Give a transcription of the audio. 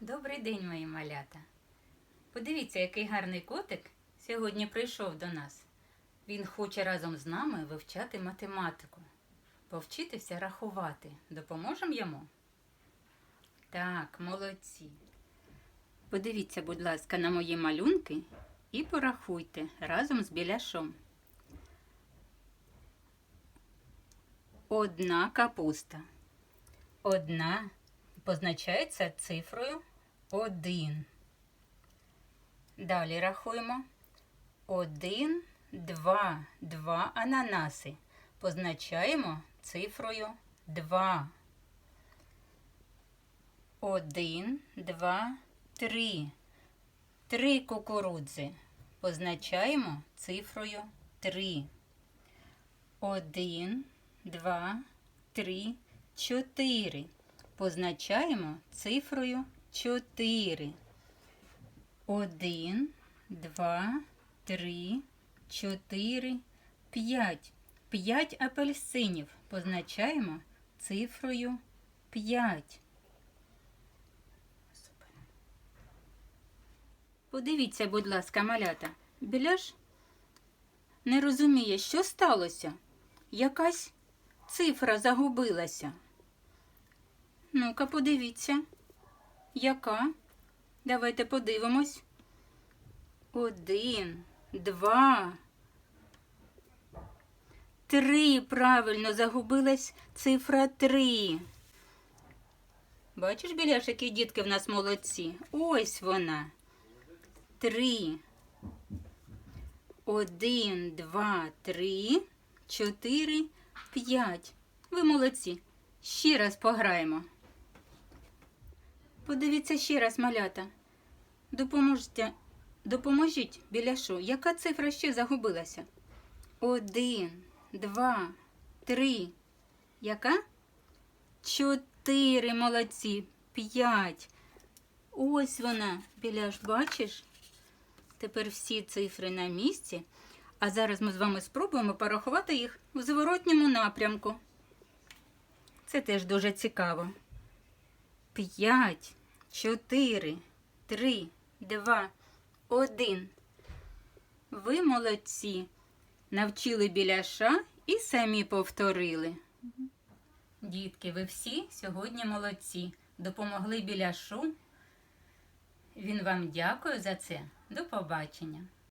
Добрий день, мої малята. Подивіться, який гарний котик сьогодні прийшов до нас. Він хоче разом з нами вивчати математику, повчитися рахувати. Допоможемо йому? Так, молодці. Подивіться, будь ласка, на мої малюнки і порахуйте разом з біляшом. Одна капуста. Одна позначається цифрою 1. Далі рахуємо. 1, 2, 2 ананаси. Позначаємо цифрою 2. 1, 2, 3. Три кукурудзи. Позначаємо цифрою 3. 1, 2, 3, 4 позначаємо цифрою 4. 1, 2, 3, 4, 5. 5 апельсинів позначаємо цифрою 5. Подивіться, будь ласка, малята. Біляш не розуміє, що сталося. Якась цифра загубилася. Ну-ка, подивіться. Яка? Давайте подивимось. Один, два. Три. Правильно загубилась цифра три. Бачиш, біляш, які дітки в нас молодці? Ось вона. Три. Один, два, три, чотири, п'ять. Ви молодці. Ще раз пограємо. Подивіться ще раз, малята. Допоможете, допоможіть біляшу. Яка цифра ще загубилася? Один, два, три. Яка? Чотири молодці. П'ять. Ось вона, біляш, бачиш? Тепер всі цифри на місці. А зараз ми з вами спробуємо порахувати їх в зворотньому напрямку. Це теж дуже цікаво. П'ять, чотири, три, два, один. Ви молодці. Навчили біляша і самі повторили. Дітки, ви всі сьогодні молодці. Допомогли біляшу. Він вам дякує за це. До побачення.